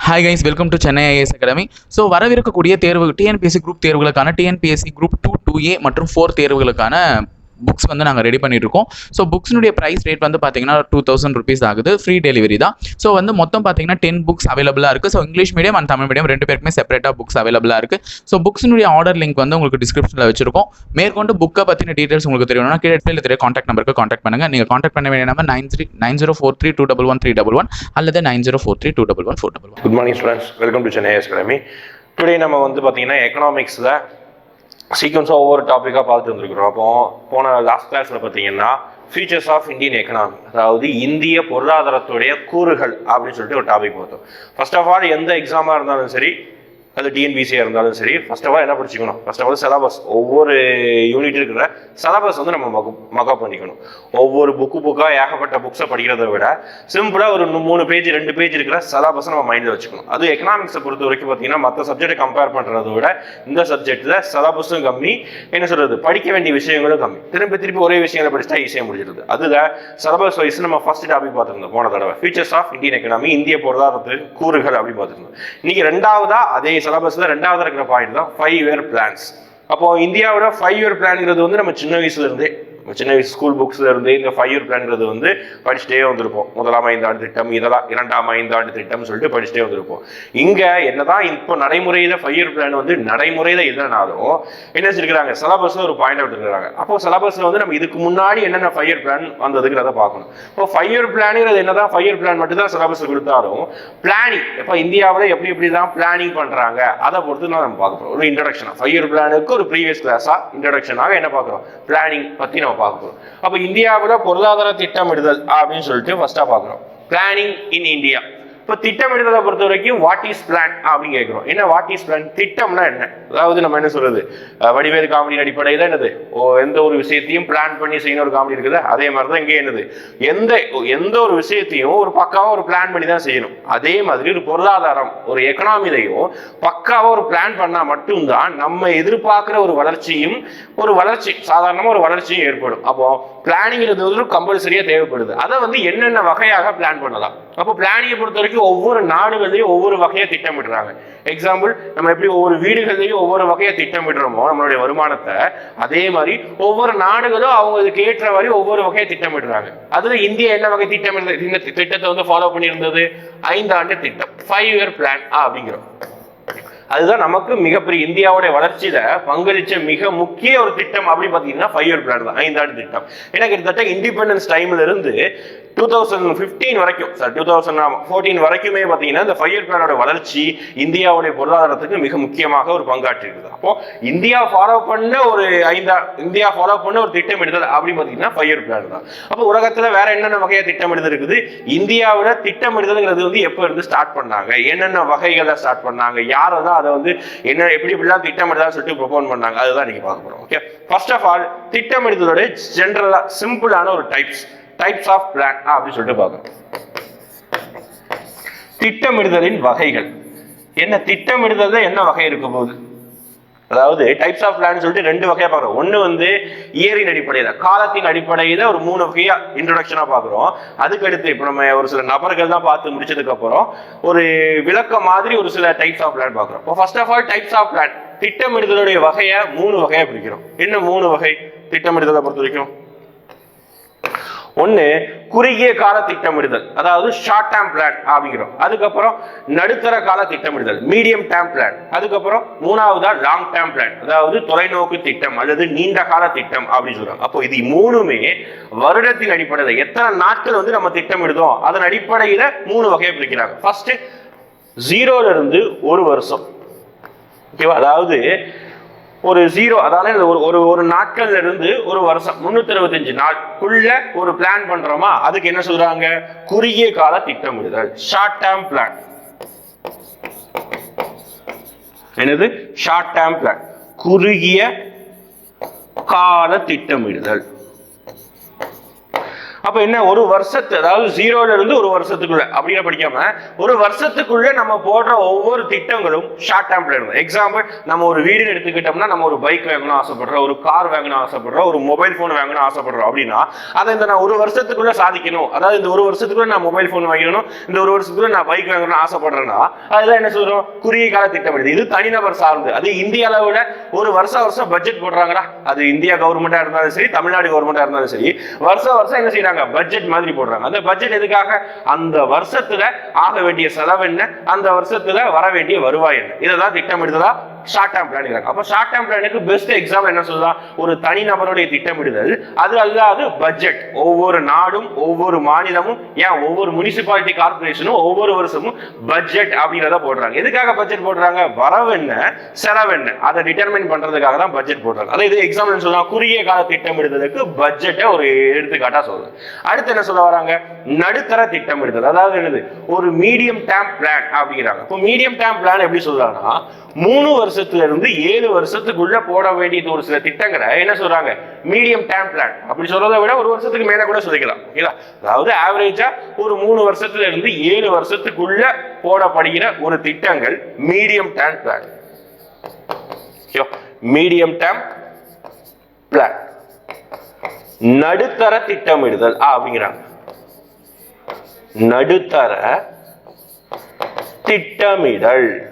Hi guys welcome to Chennai IAS academy so வரவிருக்கக்கூடிய தேர்வு TNPSC group தேர்வுகளுக்கான TNPSC group two two A மற்றும் four தேர்வுகளுக்கான books வந்து நாங்கள் ரெடி பண்ணிட்டுருக்கோம். ஸோ புக்ஸினுடைய ப்ரைஸ் ரேட் வந்து பார்த்தீங்கன்னா டூ தௌசண்ட் ருபீஸ் ஆகுது. ஃப்ரீ டெலிவரி தான். ஸோ வந்து மொத்தம் பார்த்தீங்கன்னா டென் புக்ஸ் அவைலபிளாக இருக்குது so English medium and Tamil medium ரெண்டு பேருக்குமே செப்பரேட்டாக புக்ஸ் அவைலபிளாக இருக்குது ஸோ புக்ஸினுடைய ஆர்டர் லிங்க் வந்து உங்களுக்கு டிஸ்கிரிப்ஷனில் வச்சிருக்கோம். மேற்கொண்டு புக்கை பற்றின டீட்டெயில்ஸ் உங்களுக்கு தெரியணும்னா கீழே டிஸ்பிளேல தெரிய காண்டாக்ட் நம்பருக்கு காண்டாக்ட் பண்ணுங்கள் நீங்கள் காண்டாக்ட் பண்ண வேண்டிய number nine three nine zero four three two double one three double one அல்லது nine zero four three two double one four double one good morning students welcome to Chennai academy today நம்ம வந்து பார்த்தீங்கன்னா எக்கனாமிக்ஸில் சீக்வன்ஸாக ஒவ்வொரு டாப்பிக்காக பார்த்துட்டு வந்திருக்கிறோம். அப்போ போன last கிளாஸில் பார்த்தீங்கன்னா ஃபியூச்சர்ஸ் ஆஃப் இந்தியன் எக்கனாமி அதாவது இந்திய பொருளாதாரத்துடைய கூறுகள் அப்படின்னு சொல்லிட்டு ஒரு டாபிக் பார்த்தோம் ஃபர்ஸ்ட் ஆஃப் ஆல் எந்த எக்ஸாமாக இருந்தாலும் சரி அது டிஎன்பிசியாக இருந்தாலும் சரி ஃபர்ஸ்ட் ஆஃப் ஆல் என்ன படிச்சுக்கணும்? ஃபர்ஸ்ட் ஆஃப் ஆல் சிலபஸ் ஒவ்வொரு யூனிட் இருக்கிற சிலபஸ் வந்து நம்ம மக மகா பண்ணிக்கணும். ஒவ்வொரு புக்கு புக்காக ஏகப்பட்ட புக்ஸை படிக்கிறத விட சிம்பிளாக ஒரு மூணு பேஜ் ரெண்டு பேஜ் இருக்கிற சிலபஸை நம்ம மைண்டில் வச்சுக்கணும். அது எக்கனாமிக்ஸை பொறுத்த வரைக்கும் பார்த்தீங்கன்னா மற்ற சப்ஜெக்ட்டை கம்பேர் பண்ணுறத விட இந்த சப்ஜெக்ட்டில் சிலபஸும் கம்மி. என்ன சொல்கிறது படிக்க வேண்டிய விஷயங்களும் கம்மி. திரும்பி திருப்பி ஒரே விஷயங்களை படிச்சுட்டா ஈஸியாக முடிஞ்சிருது. அதில் சிலபஸ் வைஸ் நம்ம ஃபர்ஸ்ட் டாபிக் பார்த்துருந்தோம் போன தடவை. ஃபியூச்சர்ஸ் ஆஃப் இந்தியன் எக்கனாமி இந்திய பொருளாதாரத்தின் கூறுகள் அப்படின்னு பார்த்துருந்தோம். இன்னைக்கு ரெண்டாவதாக அதே சிலபஸ்ல ரெண்டாவது இருக்கிற பாயிண்ட் தான் ஃபைவ் இயர் பிளான்ஸ் அப்போ இந்தியாவோட ஃபைவ் இயர் பிளான்ங்கிறது வந்து நம்ம சின்ன வயசுல இருந்தே சின்ன வயசு ஸ்கூல் புக்ஸில் இருந்து இந்த ஃபைவ் இயர் பிளான்றது வந்து படிச்சுட்டே வந்திருப்போம். முதலாம் ஐந்தாண்டு திட்டம் இதெல்லாம் இரண்டாம் ஐந்தாண்டு திட்டம்னு சொல்லிட்டு படிச்சுட்டே வந்திருப்போம். இங்கே என்னதான் இப்போ நடைமுறையில் ஃபைவ் இயர் பிளான் வந்து நடைமுறையில் இல்லைனாலும் என்ன வச்சிருக்காங்க சிலபஸில் ஒரு பாயிண்ட் எடுத்துருக்காங்க அப்போ சிலபஸில் வந்து நம்ம இதுக்கு முன்னாடி என்னென்ன ஃபைவ் இயர் பிளான் வந்ததுங்கிறத பார்க்கணும். இப்போ ஃபைவ் இயர் பிளானுங்கிறது என்னதான்? ஃபைவ் இயர் பிளான் மட்டும் தான் சிலபஸ் கொடுத்தாலும் பிளானிங் இப்போ இந்தியாவில் எப்படி எப்படி தான் பிளானிங் பண்ணுறாங்க அதை பொறுத்து தான் நம்ம பார்க்க போகிறோம் ஒரு இன்ட்ரடக்ஷனாக ஃபைவ் இயர் பிளானுக்கு ஒரு ப்ரீவியஸ் கிளாஸாக இன்ட்ரடக்ஷனாக என்ன பார்க்குறோம்? பிளானிங் பற்றி நம்ம நம்ம பார்க்குறோம் அப்போ இந்தியாவில் பொருளாதார திட்டமிடுதல் அப்படின்னு சொல்லிட்டு ஃபர்ஸ்டா பார்க்குறோம் பிளானிங் இன் இந்தியா இப்போ திட்டமிடுதலை பொறுத்த வரைக்கும் வாட் இஸ் பிளான் அப்படின்னு கேட்குறோம். என்ன வாட் இஸ் பிளான் திட்டம்னா என்ன? அதாவது நம்ம என்ன சொல்றது? வடிவேறு காமெடி காமெடியின் அடிப்படையில் என்னது? ஓ எந்த ஒரு விஷயத்தையும் பிளான் பண்ணி செய்யணும் ஒரு காமெடி இருக்குது. அதே மாதிரி தான் இங்கே என்னது? எந்த எந்த ஒரு விஷயத்தையும் ஒரு பக்காவாக ஒரு பிளான் பண்ணி தான் செய்யணும். அதே மாதிரி ஒரு பொருளாதாரம் ஒரு எக்கனாமிலையும் பக்காவாக ஒரு பிளான் பண்ணால் மட்டும்தான் நம்ம எதிர்பார்க்குற ஒரு வளர்ச்சியும் ஒரு வளர்ச்சி சாதாரணமாக ஒரு வளர்ச்சியும் ஏற்படும். அப்போ பிளானிங்கிறது வந்து கம்பல்சரியாக தேவைப்படுது. அதை வந்து என்னென்ன வகையாக பிளான் பண்ணலாம்? அப்போ பிளானிங்கை பொறுத்த வரைக்கும் ஒவ்வொரு நாடுகள்லையும் ஒவ்வொரு வகையாக திட்டமிடுறாங்க. எக்ஸாம்பிள் நம்ம எப்படி ஒவ்வொரு வீடுகள்லையும் ஒவ்வொரு வகையாக திட்டமிடுறோமோ நம்மளுடைய வருமானத்தை அதே மாதிரி ஒவ்வொரு நாடுகளும் அவங்களுக்கு ஏற்ற மாதிரி ஒவ்வொரு வகையாக திட்டமிடுறாங்க. அதில் இந்தியா என்ன வகை திட்டமிடுறது இந்த திட்டத்தை வந்து ஃபாலோ பண்ணியிருந்தது? ஐந்தாண்டு திட்டம். ஃபைவ் இயர் பிளான் அப்படிங்கிறோம். அதுதான் நமக்கு மிகப்பெரிய இந்தியாவுடைய வளர்ச்சியில பங்களிச்ச மிக முக்கிய ஒரு திட்டம் அப்படின்னு பாத்தீங்கன்னா ஃபைவ் இயர் பிளான் தான் ஐந்தாண்டு திட்டம். ஏன்னா கிட்டத்தட்ட இண்டிபெண்டன்ஸ் டைம்ல இருந்து டூ தௌசண்ட் ஃபிஃப்டீன் வரைக்கும் சார் டூ தௌசண்ட் ஃபோர்டீன் வரைக்குமே பார்த்தீங்கன்னா இந்த ஃபைவ் இயர் பிளானோட வளர்ச்சி இந்தியாவுடைய பொருளாதாரத்துக்கு மிக முக்கியமாக ஒரு பங்காற்றி இருக்குது அப்போ இந்தியா ஃபாலோ பண்ண ஒரு ஐந்தா இந்தியா ஃபாலோ பண்ண ஒரு திட்டமிடுதல் அப்படின்னு பார்த்தீங்கன்னா ஃபைவ் இயர் பிளான் தான். அப்போ உலகத்துல வேற என்னென்ன வகையா திட்டமிடுதல் இருக்குது இந்தியாவோட திட்டமிடுதல்ங்கிறது வந்து எப்போ இருந்து ஸ்டார்ட் பண்ணாங்க? என்னென்ன வகைகளை ஸ்டார்ட் பண்ணாங்க? யாரை தான் அதை வந்து என்ன எப்படி இப்படிலாம் திட்டமிடுதல் சொல்லிட்டு ப்ரொபோன் பண்ணாங்க. அதுதான் நீங்க பார்க்க போறோம் ஓகே ஃபர்ஸ்ட் ஆஃப் ஆல் திட்டமிடுதலோட ஜென்ரலா சிம்பிளான ஒரு டைப்ஸ் டைப்ஸ் ஆஃப் பிளான் அப்படின்னு சொல்லிட்டு பார்க்கணும். திட்டமிடுதலின் வகைகள். என்ன திட்டமிடுதல் என்ன வகை இருக்க போகுது? அதாவது டைப்ஸ் ஆஃப் லேண்ட் சொல்லிட்டு ரெண்டு வகையா பார்க்குறோம். ஒன்று வந்து இயரின் அடிப்படையில் காலத்தின் அடிப்படையில் ஒரு மூணு வகையா இன்ட்ரொடக்ஷனாக பார்க்குறோம். அதுக்கு அடுத்து இப்போ நம்ம ஒரு சில நபர்கள் தான் பார்த்து முடிச்சதுக்கு அப்புறம் ஒரு விளக்கம் மாதிரி ஒரு சில டைப்ஸ் ஆஃப் லேண்ட் பார்க்குறோம். இப்போ first of all types of plan திட்டமிடுதலுடைய வகையை மூணு வகையா பிரிக்கிறோம். என்ன மூணு வகை திட்டமிடுதலை பொறுத்த வரைக்கும்? ஒன்று குறுகிய கால திட்டமிடுதல். அதாவது ஷார்ட் டேம் பிளான் அப்படிங்கிறோம். அதுக்கப்புறம் நடுத்தர கால திட்டமிடுதல் மீடியம் டேம் பிளான் அதுக்கப்புறம் மூணாவதா லாங் டேம் பிளான் அதாவது தொலைநோக்கு திட்டம் அல்லது நீண்ட கால திட்டம் அப்படின்னு சொல்றாங்க. அப்போ இது மூணுமே வருடத்தின் அடிப்படையில் எத்தனை நாட்கள் வந்து நம்ம திட்டமிடுதோம்? அதன் அடிப்படையில் மூணு வகையை பிரிக்கிறாங்க. ஃபர்ஸ்ட் ஜீரோல இருந்து ஒரு வருஷம். ஓகேவா அதாவது ஒரு ஜீரோ அதாவது ஒரு ஒரு ஒரு நாட்கள்ல இருந்து ஒரு வருஷம் முன்னூத்தி அறுபத்தஞ்சு நாட்குள்ள ஒரு பிளான் பண்றோமா? அதுக்கு என்ன சொல்றாங்க? குறுகிய கால திட்டமிடுதல் ஷார்ட் டேர்ம் பிளான் என்னது? ஷார்ட் டேர்ம் பிளான் குறுகிய கால திட்டமிடுதல். அப்ப என்ன ஒரு வருஷத்து அதாவது ஜீரோல இருந்து ஒரு வருஷத்துக்குள்ள அப்படின்னு படிக்காம ஒரு வருஷத்துக்குள்ள நம்ம போடுற ஒவ்வொரு திட்டங்களும் ஷார்ட் டேர்ம் பிளான் எக்ஸாம்பிள் நம்ம ஒரு வீடு எடுத்துக்கிட்டோம்னா நம்ம ஒரு பைக் வாங்கணும் ஆசைப்படுறோம் ஒரு கார் வாங்கணும் ஆசைப்படுறோம் ஒரு மொபைல் ஃபோன் வாங்கணும் ஆசைப்படுறோம். அப்படின்னா அதை இந்த நான் ஒரு வருஷத்துக்குள்ள சாதிக்கணும். அதாவது இந்த ஒரு வருஷத்துக்குள்ள நான் மொபைல் ஃபோன் வாங்கணும் இந்த ஒரு வருஷத்துக்குள்ள நான் பைக் வாங்கணும்னு ஆசைப்படுறேன்னா அதெல்லாம் என்ன சொல்றோம்? குறுகிய கால திட்டமிடுது. இது தனிநபர் சார்ந்து. அது இந்திய அளவுல ஒரு வருஷம் வருஷம் பட்ஜெட் போடுறாங்களா? அது இந்தியா கவர்மெண்டா இருந்தாலும் சரி தமிழ்நாடு கவர்மெண்டா இருந்தாலும் சரி வருஷம் வருஷம் என்ன செய்யறாங்க? பட்ஜெட் மாதிரி போடுறாங்க. அந்த பட்ஜெட் எதுக்காக? அந்த வருஷத்துல ஆக வேண்டிய செலவு என்ன? அந்த வருஷத்துல வர வேண்டிய வருவாய் என்ன? இதெல்லாம் திட்டமிடுதலா? ஷார்ட் டேர்ம் பிளானிங் அப்போ ஷார்ட் டேர்ம் பிளானுக்கு பெஸ்ட் எக்ஸாம் என்ன சொல்லலாம் ஒரு தனிநபருடைய திட்டமிடுதல் அது அல்லாது பட்ஜெட் ஒவ்வொரு நாடும் ஒவ்வொரு மாநிலமும் ஏன் ஒவ்வொரு முனிசிபாலிட்டி கார்பரேஷனும் ஒவ்வொரு வருஷமும் பட்ஜெட் அப்படிங்கிறத போடுறாங்க. எதுக்காக பட்ஜெட் போடுறாங்க? வரவு என்ன செலவு என்ன? அதை டிட்டர்மைன் பண்றதுக்காக தான் பட்ஜெட் போடுறாங்க. அதாவது இது எக்ஸாம்பிள் சொல்லலாம் குறுகிய கால திட்டமிடுதலுக்கு பட்ஜெட்டை ஒரு எடுத்துக்காட்டா சொல்லுது. அடுத்து என்ன சொல்ல வராங்க? நடுத்தர திட்டமிடுதல். அதாவது என்னது? ஒரு மீடியம் டேம் பிளான் அப்படிங்கிறாங்க. இப்போ மீடியம் டேம் பிளான் எப்படி சொல்றாங்கன்னா மூணு வருஷம் வருஷத்துல இருந்து ஏழு வருஷத்துக்குள்ள போட வேண்டியது ஒரு சில திட்டங்களை என்ன சொல்றாங்க? Medium term plan. அப்படி சொல்றதை விட ஒரு வருஷத்துக்கு மேல கூட சொல்லிக்கலாம். ஓகேங்களா அதாவது ஆவரேஜா ஒரு மூணு வருஷத்துல இருந்து ஏழு வருஷத்துக்குள்ள போடப்படுகிற ஒரு திட்டங்கள் medium term plan. Medium term plan. நடுத்தர திட்டமிடுதல். அப்படிங்கிறாங்க. நடுத்தர திட்டமிடல்.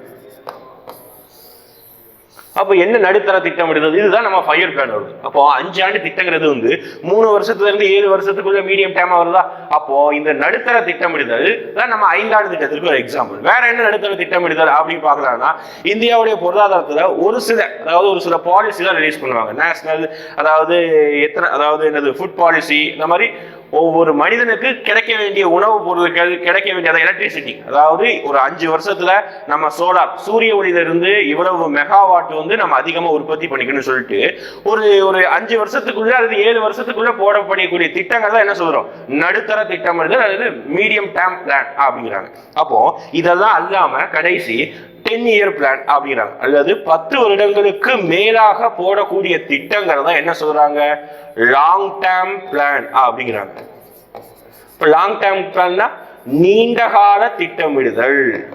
அப்போ என்ன நடுத்தர திட்டமிடுதல் இதுதான் நம்ம ஃபயர் பிளான் வருது அப்போ அஞ்சு ஆண்டு திட்டங்கிறது வந்து மூணு வருஷத்துல இருந்து ஏழு வருஷத்துக்குள்ள மீடியம் டைம் வருதா? அப்போ இந்த நடுத்தர திட்டமிடுதல் தான் நம்ம ஐந்தாண்டு திட்டத்திற்கு ஒரு எக்ஸாம்பிள் வேற என்ன நடுத்தர திட்டமிடுதல் அப்படின்னு பார்க்கலாம்னா இந்தியாவுடைய பொருளாதாரத்துல ஒரு சில அதாவது ஒரு சில பாலிசி தான் ரிலீஸ் பண்ணுவாங்க. நேஷனல் அதாவது எத்தனை அதாவது என்னது ஃபுட் பாலிசி இந்த மாதிரி ஒவ்வொரு மனிதனுக்கு கிடைக்க வேண்டிய உணவுப் பொருட்கள் கிடைக்க வேண்டிய எலக்ட்ரிசிட்டி அதாவது ஒரு அஞ்சு வருஷத்துல நம்ம சோலார் சூரிய ஒளியிலிருந்து இவ்வளவு மெகாவாட் வந்து நம்ம அதிகமா உற்பத்தி பண்ணிக்கணும்னு சொல்லிட்டு ஒரு ஒரு அஞ்சு வருஷத்துக்குள்ள அல்லது ஏழு வருஷத்துக்குள்ள போடப்படக்கூடிய திட்டங்கள் தான் என்ன சொல்றோம்? நடுத்தர திட்டம் அல்லது மீடியம் டேம் பிளான் அப்படிங்கிறாங்க. அப்போ இதெல்லாம் அல்லாம கடைசி டென் இயர் பிளான் அப்படிங்கிறாங்க. அல்லது பத்து வருடங்களுக்கு மேலாக போடக்கூடிய திட்டங்கள் தான் என்ன சொல்றாங்க? லாங் டேர்ம் பிளான் அப்படிங்கிறாங்க. இப்போ லாங் டேர்ம் பிளான்னா நீண்ட கால திட்டமிடுதல்.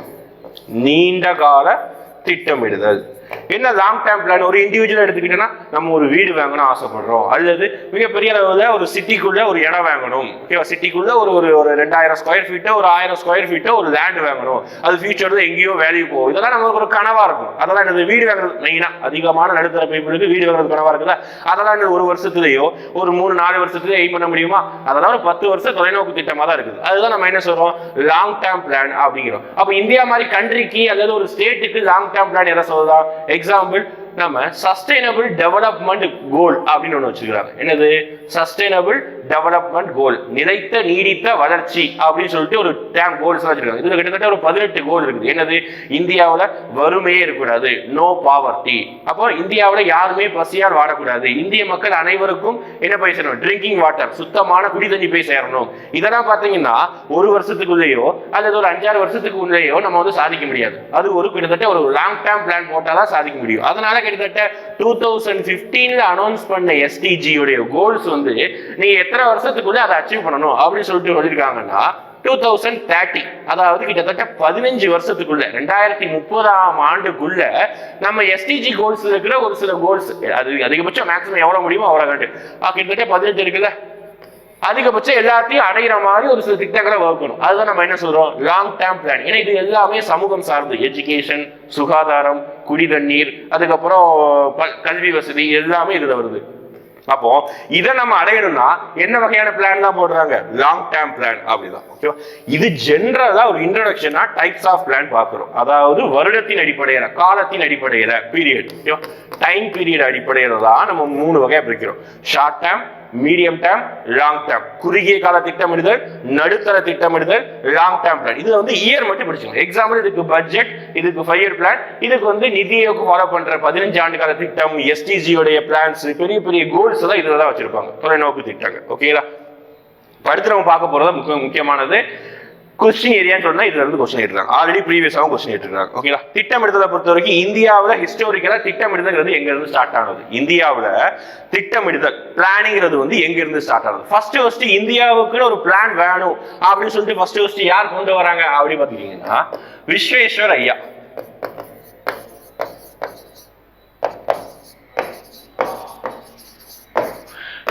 நீண்ட கால திட்டமிடுதல். என்ன லாங் டேர்ம் பிளான் ஒரு இண்டிவிஜுவல் எடுத்துக்கிட்டோன்னா நம்ம ஒரு வீடு வாங்கணும் ஆசைப்படுறோம். அல்லது மிகப்பெரிய அளவில் ஒரு சிட்டிக்குள்ளே ஒரு இடம் வாங்கணும். ஓகேவா சிட்டிக்குள்ளே ஒரு ஒரு ஒரு ரெண்டாயிரம் ஸ்கொயர் ஃபீட்டோ ஒரு ஆயிரம் ஸ்கொயர் ஃபீட்டோ ஒரு லேண்ட் வாங்கணும். அது ஃபியூச்சரில் எங்கேயோ வேல்யூ போகும். இதெல்லாம் நமக்கு ஒரு கனவாக இருக்கும். அதெல்லாம் எனது வீடு வாங்குறது மெயினாக அதிகமான நடுத்தர பீப்புளுக்கு வீடு வாங்குறது கனவாக இருக்குதா? அதெல்லாம் இன்னும் ஒரு வருஷத்துலேயோ ஒரு மூணு நாலு வருஷத்துலேயோ எய்ம் பண்ண முடியுமா? அதெல்லாம் ஒரு பத்து வருஷம் தொலைநோக்கு திட்டமாக தான் இருக்குது. அதுதான் நம்ம என்ன சொல்கிறோம் லாங் டேர்ம் பிளான் அப்படிங்கிறோம். அப்போ இந்தியா மாதிரி கண்ட்ரிக்கு அல்லது ஒரு ஸ்டேட்டுக்கு லாங் டேர்ம் பிளான் எதை சொல்லுதான் எக்ஸாம்பிள் நம்ம சஸ்டைனபிள் டெவலப்மெண்ட் கோல் அப்படின்னு ஒன்று வச்சுக்கிறாங்க என்னது? சஸ்டைனபிள் டெவலப்மெண்ட் கோல் நிலைத்த நீடித்த வளர்ச்சி அப்படின்னு சொல்லிட்டு ஒரு டேம் கோல்ஸ் வச்சிருக்காங்க. இதுல கிட்டத்தட்ட ஒரு பதினெட்டு கோல் இருக்குது. என்னது? இந்தியாவில் வறுமையே இருக்கக்கூடாது. நோ பாவர்ட்டி அப்போ இந்தியாவில் யாருமே பசியால் வாடக்கூடாது இந்திய மக்கள் அனைவருக்கும் என்ன போய் சேரணும் ட்ரிங்கிங் வாட்டர் சுத்தமான குடி தண்ணி போய் சேரணும். இதெல்லாம் பாத்தீங்கன்னா ஒரு வருஷத்துக்குள்ளேயோ அல்லது ஒரு அஞ்சாறு வருஷத்துக்கு உள்ளேயோ நம்ம வந்து சாதிக்க முடியாது. அது ஒரு கிட்டத்தட்ட ஒரு லாங் டேர்ம் பிளான் போட்டால் தான் சாதிக்க முடியும். அதனால கிட்டத்தட்ட டூ தௌசண்ட் ஃபிஃப்டீனில் அனௌன்ஸ் பண்ண எஸ்டிஜியுடைய கோல்ஸ் வந்து நீங்க எத்தனை வருஷத்துக்குள்ள அதை அச்சீவ் பண்ணணும் அப்படின்னு சொல்லிட்டு சொல்லியிருக்காங்கன்னா டூ தௌசண்ட் தேர்ட்டி அதாவது கிட்டத்தட்ட பதினஞ்சு வருஷத்துக்குள்ள ரெண்டாயிரத்தி முப்பதாம் ஆண்டுக்குள்ள நம்ம எஸ்டிஜி கோல்ஸ் இருக்கிற ஒரு சில கோல்ஸ் அது அதிகபட்சம் மேக்ஸிமம் எவ்வளோ முடியுமோ அவ்வளோ கண்டு. கிட்டத்தட்ட பதினஞ்சு இருக்குல்ல. அதிகபட்சம் எல்லாத்தையும் அடைகிற மாதிரி ஒரு சில திட்டங்களை வகுக்கணும் அதுதான் நம்ம என்ன சொல்றோம்? லாங் டேர்ம் பிளான் ஏன்னா இது எல்லாமே சமூகம் சார்ந்து எஜுகேஷன் சுகாதாரம் குடி தண்ணீர் அதுக்கப்புறம் கல்வி வசதி எல்லாமே இதுல வருது. அப்போ இதை நம்ம அடையணும்னா என்ன வகையான பிளான் தான் போடுறாங்க? லாங் டேர்ம் பிளான் அப்படிதான். ஓகேவா இது ஜென்ரலா ஒரு இன்ட்ரடக்ஷனா டைப்ஸ் ஆஃப் பிளான் பார்க்கிறோம். அதாவது வருடத்தின் அடிப்படையில காலத்தின் அடிப்படையில பீரியட் ஓகேவா டைம் பீரியட் அடிப்படையில தான் நம்ம மூணு வகையா பிரிக்கிறோம். Short term medium term long term குறுகிய கால திட்டமிடுதல் நடுத்தர திட்டமிடுதல் லாங் டேர்ம் பிளான். இது வந்து இயர் மட்டும் படிச்சுக்கணும் எக்ஸாம்பிள் இதுக்கு பட்ஜெட் இதுக்கு ஃபைவ் இயர் பிளான் இதுக்கு வந்து நிதியோக்கு ஃபாலோ பண்ற பதினஞ்சு ஆண்டு கால திட்டம் எஸ்டிஜியோடைய பிளான்ஸ் பெரிய பெரிய கோல்ஸ் எல்லாம் இதுல தான் வச்சிருப்பாங்க. தொலைநோக்கு திட்டங்கள். ஓகேங்களா அடுத்து நம்ம பார்க்க போறது முக்கிய முக்கியமானது. கொஸ்டின் ஏரியான்னு சொன்னா இதுல இருந்து கொஸ்டின் எடுத்துறாங்க ஆல்ரெடி ப்ரீவியஸாகவும் கொஸ்டின் எடுத்துருக்காங்க ஓகேங்களா திட்டமிடுதலை பொறுத்த வரைக்கும் இந்தியாவில் ஹிஸ்டோரிக்கலா திட்டமிடுதல்ங்கிறது எங்க இருந்து ஸ்டார்ட் ஆனது? இந்தியாவில் திட்டமிடுதல் பிளானிங்கிறது வந்து எங்க இருந்து ஸ்டார்ட் ஆனது? ஃபர்ஸ்ட் ஃபர்ஸ்ட் இந்தியாவுக்குன்னு ஒரு பிளான் வேணும் அப்படின்னு சொல்லிட்டு ஃபர்ஸ்ட் ஃபர்ஸ்ட் யார் கொண்டு வராங்க அப்படின்னு பாத்தீங்கன்னா விஸ்வேஸ்வர் ஐயா.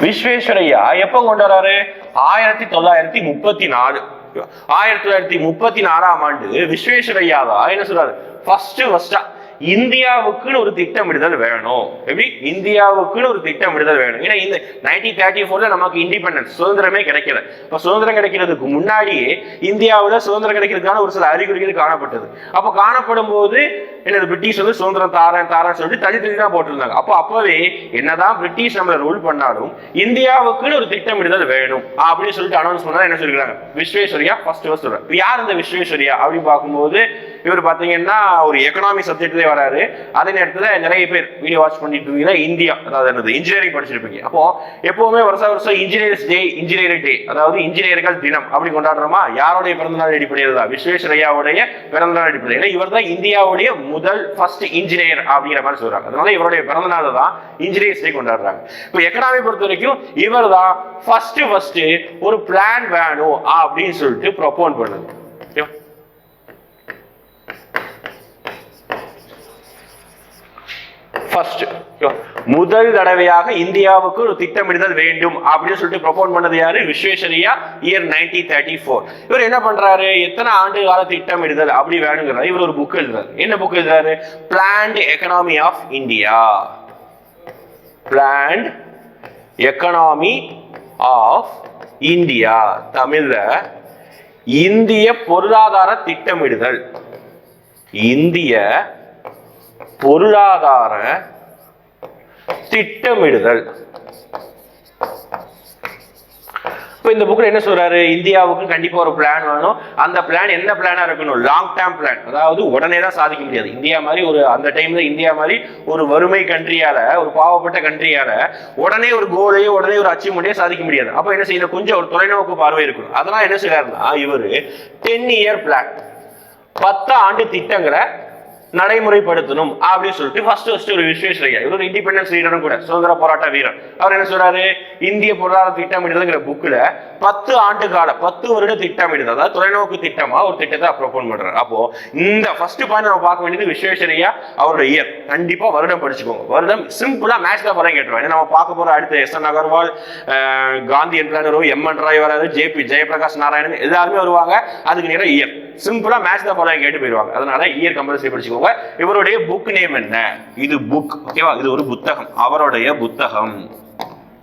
விஸ்வேஸ்வரையா எப்போ கொண்டு வராரு? ஆயிரத்தி தொள்ளாயிரத்தி முப்பத்தி நாலு. ஆயிரத்தி தொள்ளாயிரத்தி முப்பத்தி நாலாம் ஆண்டு விஸ்வேஸ்வரையாவா என்ன சொல்றாரு. ஃபர்ஸ்ட் ஃபர்ஸ்டா இந்தியாவுக்குன்னு ஒரு திட்டமிடுதல் வேணும். எப்படி? இந்தியாவுக்குன்னு ஒரு திட்டமிடுதல் வேணும். ஏன்னா இந்த நைன்டீன் தேர்ட்டி ஃபோர்ல நமக்கு இண்டிபெண்டன்ஸ் சுதந்திரமே கிடைக்கல. இப்போ சுதந்திரம் கிடைக்கிறதுக்கு முன்னாடியே இந்தியாவில் சுதந்திரம் கிடைக்கிறதுக்கான ஒரு சில அறிகுறிகள் காணப்பட்டது. அப்போ காணப்படும் போது என்னது? பிரிட்டிஷ் வந்து சுதந்திரம் தாரேன் தாரேன் சொல்லிட்டு தள்ளி தள்ளி தான் போட்டிருந்தாங்க. அப்போ அப்பவே என்னதான் பிரிட்டிஷ் நம்மளை ரூல் பண்ணாலும் இந்தியாவுக்குன்னு ஒரு திட்டமிடுதல் வேணும் அப்படின்னு சொல்லிட்டு அனௌன்ஸ் பண்ணா என்ன சொல்லிருக்காங்க? விஸ்வேஸ்வரியா ஃபர்ஸ்ட் ஃபர்ஸ்ட் சொல்றேன் யார் இந்த விஸ்வேஸ்வரியா அப்படின்னு பார்க்கும்போது இவர் பார்த்தீங்கன்னா ஒரு எக்கனாமி சப்ஜெக்ட்லேயே வராரு. அதே நேரத்தில் நிறைய பேர் வீடியோ வாட்ச் பண்ணிட்டு இருக்கீங்கன்னா இந்தியா அதாவது என்னது? இன்ஜினியரிங் படிச்சிருப்பீங்க. அப்போ எப்பவுமே வருஷம் வருஷம் இன்ஜினியர்ஸ் டே இன்ஜினியரிங் டே அதாவது இன்ஜினியர்கள் தினம். அப்படி கொண்டாடுறோமா? யாருடைய பிறந்தநாள் அடிப்படையில் தான் விஸ்வேஸ்வரையாவுடைய பிறந்தநாள் அடிப்படையில். ஏன்னா இவர் தான் இந்தியாவுடைய முதல் ஃபர்ஸ்ட் இன்ஜினியர் அப்படிங்கிற மாதிரி சொல்றாங்க. அதனால இவருடைய பிறந்தநாள் தான் இன்ஜினியர்ஸ் டே கொண்டாடுறாங்க. இப்போ எக்கனாமி பொறுத்த வரைக்கும் இவர் தான் ஃபர்ஸ்ட் ஃபர்ஸ்ட் ஒரு பிளான் வேணும் அப்படின்னு சொல்லிட்டு ப்ரொபோன் பண்ணுது. ஃபர்ஸ்ட் முதல் தடவையாக இந்தியாவுக்கு ஒரு திட்டமிடுதல் வேண்டும் அப்படின்னு சொல்லிட்டு ப்ரொபோன் பண்ணது யாரு? Visvesvaraya year nineteen thirty four இவர் என்ன பண்றாரு? எத்தனை ஆண்டு கால திட்டமிடுதல் அப்படி வேணுங்கிறாரு. இவர் ஒரு புக் எழுதுறாரு. என்ன புக் எழுதுறாரு? Planned economy of India planned economy of India தமிழ்ல இந்திய பொருளாதார திட்டமிடுதல். இந்திய பொருளாதார திட்டமிடுதல். இப்போ இந்த புக்கில் என்ன சொல்றாரு? இந்தியாவுக்கு கண்டிப்பாக ஒரு பிளான் வேணும். அந்த பிளான் என்ன பிளானாக இருக்கணும்? லாங் டேர்ம் பிளான் அதாவது உடனே தான் சாதிக்க முடியாது. இந்தியா மாதிரி ஒரு அந்த டைம்ல இந்தியா மாதிரி ஒரு வறுமை கண்ட்ரியால ஒரு பாவப்பட்ட கண்ட்ரியால உடனே ஒரு கோலையோ உடனே ஒரு அச்சீவ்மெண்ட்டையோ சாதிக்க முடியாது. அப்போ என்ன செய்யணும்? கொஞ்சம் ஒரு தொலைநோக்கு பார்வை இருக்கணும். அதெல்லாம் என்ன செய்யறாருன்னா இவரு டென் இயர் பிளான் பத்து ஆண்டு திட்டங்களை நடைமுறைப்படுத்தணும் அப்படின்னு சொல்லிட்டு ஃபர்ஸ்ட் ஃபர்ஸ்ட் ஒரு விஸ்வேஸ்வரையா இவர் ஒரு இண்டிபெண்டன்ஸ் லீடரும் கூட சுதந்திர போராட்ட வீரர். அவர் என்ன சொல்றாரு? இந்திய பொருளாதார திட்டமிடுதல்ங்கிற புக்ல பத்து ஆண்டு கால பத்து வருட திட்டமிடுதல் அதாவது தொலைநோக்கு திட்டமா ஒரு திட்டத்தை ப்ரொபோன் பண்றாரு. அப்போ இந்த ஃபர்ஸ்ட் பாயிண்ட் நம்ம பார்க்க வேண்டியது விஸ்வேஸ்வரையா அவரோட இயர் கண்டிப்பா வருடம் படிச்சுக்கோங்க. வருடம் சிம்பிளா மேட்ச்ல தான் படம் கேட்டுருவாங்க ஏன்னா நம்ம பார்க்க போற அடுத்த எஸ் என் அகர்வால் அஹ், காந்தி என்றாரு எம் என் ராய் வராது ஜேபி ஜெயபிரகாஷ் நாராயணன் எல்லாருமே வருவாங்க. அதுக்கு நேரம் இயர் சிம்பிளா மேட்ச் தான் ஃபாலோ கேட்டு போயிடுவாங்க. அதனால இயர் கம்பல்சரி படிச்சுக்கோங்க. இவருடைய புக் நேம் என்ன? இது புக் ஓகேவா இது ஒரு புத்தகம். அவருடைய புத்தகம்.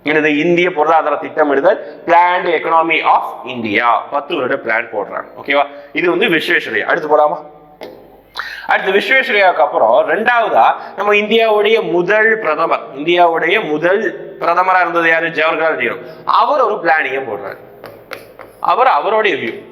எனது இந்திய பொருளாதார திட்டமிடுதல் பிளான் எக்கனாமி ஆஃப் இந்தியா பத்து வருட பிளான் போடுறாங்க. ஓகேவா இது வந்து விஸ்வேஸ்வரையா அடுத்து போலாமா? அடுத்து விஸ்வேஸ்வரியாவுக்கு அப்புறம் ரெண்டாவதா நம்ம இந்தியாவுடைய முதல் பிரதமர். இந்தியாவுடைய முதல் பிரதமரா இருந்தது யாரு? ஜவஹர்லால் நேரு. அவர் ஒரு பிளானிங்க போடுறாரு. அவர் அவருடைய வியூ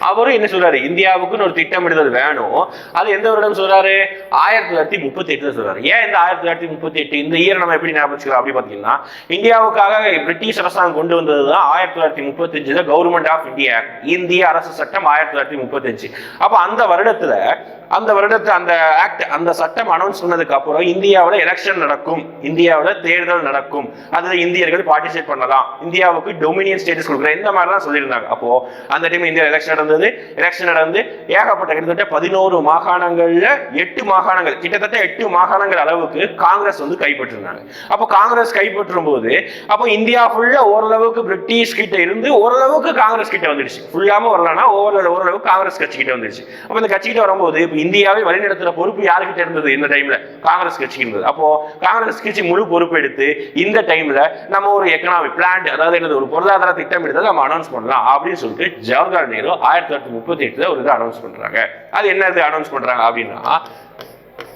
அவரும் என்ன சொல்றாரு? இந்தியாவுக்குன்னு ஒரு திட்டமிடுதல் வேணும். அது எந்த வருடம் சொல்றாரு? ஆயிரத்தி தொள்ளாயிரத்தி முப்பத்தி எட்டுல சொல்றாரு. ஏன் இந்த ஆயிரத்தி தொள்ளாயிரத்தி முப்பத்தி எட்டு இந்த இயர் நம்ம எப்படி ஞாபகம் வச்சுக்கலாம் அப்படி பாத்தீங்கன்னா இந்தியாவுக்காக பிரிட்டிஷ் அரசாங்கம் கொண்டு வந்தது தான் ஆயிரத்தி தொள்ளாயிரத்தி முப்பத்தஞ்சுல கவர்மெண்ட் ஆஃப் இந்தியா இந்திய அரசு சட்டம் ஆயிரத்தி தொள்ளாயிரத்தி முப்பத்தஞ்சு. அப்ப அந்த வருடத்துல அந்த வருடத்தை அந்த ஆக்ட் அந்த சட்டம் அனௌன்ஸ் பண்ணதுக்கு அப்புறம் இந்தியாவில் எலெக்ஷன் நடக்கும். இந்தியாவில் தேர்தல் நடக்கும். அதில் இந்தியர்கள் பார்ட்டிசிபேட் பண்ணலாம். இந்தியாவுக்கு டொமினியன் ஸ்டேட்டஸ் கொடுக்குற இந்த மாதிரிலாம் சொல்லியிருந்தாங்க. அப்போ அந்த டைம் இந்தியா எலெக்ஷன் நடந்தது. எலெக்ஷன் நடந்து ஏகப்பட்ட கிட்டத்தட்ட பதினோரு மாகாணங்களில் எட்டு மாகாணங்கள் கிட்டத்தட்ட எட்டு மாகாணங்கள் அளவுக்கு காங்கிரஸ் வந்து கைப்பற்றிருந்தாங்க அப்போ காங்கிரஸ் கைப்பற்றும் போது அப்போ இந்தியா ஃபுல்லாக ஓரளவுக்கு பிரிட்டிஷ் கிட்ட இருந்து ஓரளவுக்கு காங்கிரஸ் கிட்ட வந்துடுச்சு. ஃபுல்லாம வரலன்னா ஓரளவு ஓரளவுக்கு காங்கிரஸ் கட்சி கிட்ட வந்துடுச்சு. அப்போ இந்த கட்சி கிட்ட வரும்போது இந்தியாவை வழிநடத்துற பொறுப்பு யாருக்கிட்ட இருந்தது இந்த டைம்ல காங்கிரஸ் கட்சிக்கு இருந்தது. அப்போ காங்கிரஸ் கட்சி முழு பொறுப்பு எடுத்து இந்த டைம்ல நம்ம ஒரு எக்கனாமி பிளான் அதாவது என்னது ஒரு பொருளாதார திட்டம் எடுத்து நம்ம அனௌன்ஸ் பண்ணலாம் அப்படின்னு சொல்லிட்டு ஜவஹர்லால் நேரு ஆயிரத்தி தொள்ளாயிரத்தி முப்பத்தி எட்டுல ஒரு இது அனௌன்ஸ் பண்றாங்க. அது என்னது அனௌன்ஸ் பண்றாங்க அப்படின்னா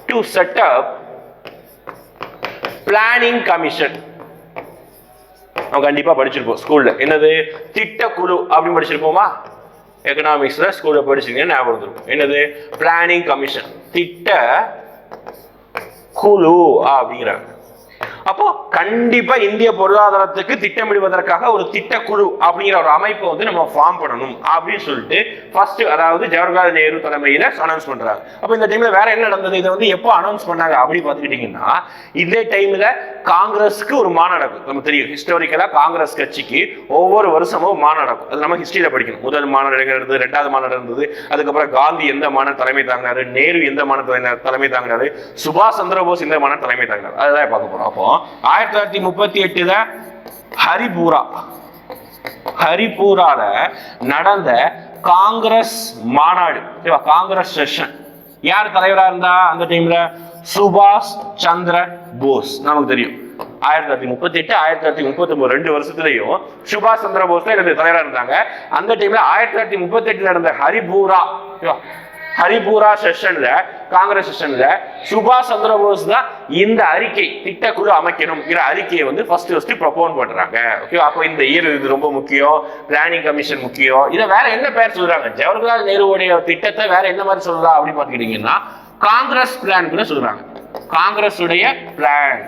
to set up planning commission நம்ம கண்டிப்பா படிச்சிருப்போம் ஸ்கூல்ல என்னது? திட்டக்குழு அப்படின்னு படிச்சிருப்போமா? எக்கனாமிக்ஸ்ல ஸ்கூல்ல படிச்சீங்க ஞாபகம் இருக்கும் என்னது? பிளானிங் கமிஷன் திட்ட குழு அப்படிங்கிறாங்க. அப்போ கண்டிப்பா இந்திய பொருளாதாரத்துக்கு திட்டமிடுவதற்காக ஒரு திட்டக்குழு அப்படிங்கிற ஒரு அமைப்பை வந்து நம்ம ஃபார்ம் பண்ணணும் அப்படின்னு சொல்லிட்டு ஃபர்ஸ்ட் அதாவது ஜவஹர்லால் நேரு தலைமையில அனௌன்ஸ் பண்றாங்க அப்போ இந்த டைம்ல வேற என்ன நடந்தது? இதை வந்து எப்போ அனௌன்ஸ் பண்ணாங்க அப்படின்னு பார்த்துக்கிட்டீங்கன்னா இதே டைம்ல காங்கிரஸ்க்கு ஒரு மாநாடு நம்ம தெரியும். ஹிஸ்டாரிக்கலா காங்கிரஸ் கட்சிக்கு ஒவ்வொரு வருஷமும் மாநாடு அது நம்ம ஹிஸ்டரியில படிக்கணும். முதல் மாநாடு இருந்தது ரெண்டாவது மாநாடு இருந்தது அதுக்கப்புறம் காந்தி எந்த மாநில தலைமை தாங்கினாரு நேரு எந்த மாநில தலைமை- தாங்கினாரு சுபாஷ் சந்திர போஸ் எந்த மாநில தலைமை தாங்கினாரு. அதுதான் பார்க்க போறோம். அப்போ ஆயிரத்தி தொள்ளாயிரத்தி முப்பத்தி எட்டுல ஹரிபூரா ஹரிபூரால நடந்த காங்கிரஸ் மாநாடு காங்கிரஸ் செஷன் யார் தலைவரா இருந்தா அந்த டைம்ல சுபாஷ் சந்திர போஸ் நமக்கு தெரியும். ஆயிரத்தி தொள்ளாயிரத்தி முப்பத்தி எட்டு ஆயிரத்தி தொள்ளாயிரத்தி முப்பத்தி ஒன்பது ரெண்டு வருஷத்துலயும் சுபாஷ் சந்திர போஸ் தான் எனக்கு தலைவரா இருந்தாங்க. அந்த டைம்ல ஆயிரத்தி தொள்ளாயிரத்தி முப்பத்தி எட்டுல நடந்த ஹரிபூரா ஹரிபூரா செஷன்ல காங்கிரஸ் செஷன்ல சுபாஷ் சந்திர போஸ் தான் இந்த அறிக்கை திட்டக்குழு அமைக்கணும் அறிக்கையை வந்து ஃபர்ஸ்ட் ஃபர்ஸ்ட் ப்ரொபோன் பண்றாங்க. ஓகே அப்போ இந்த இயர் இது ரொம்ப முக்கியம் பிளானிங் கமிஷன் முக்கியம். இதை வேற என்ன பேர் சொல்றாங்க? ஜவஹர்லால் நேருவுடைய திட்டத்தை வேற என்ன மாதிரி சொல்லலாம் அப்படின்னு பார்த்துக்கிட்டீங்கன்னா காங்கிரஸ் பிளான் கூட சொல்றாங்க. காங்கிரஸ் உடைய பிளான்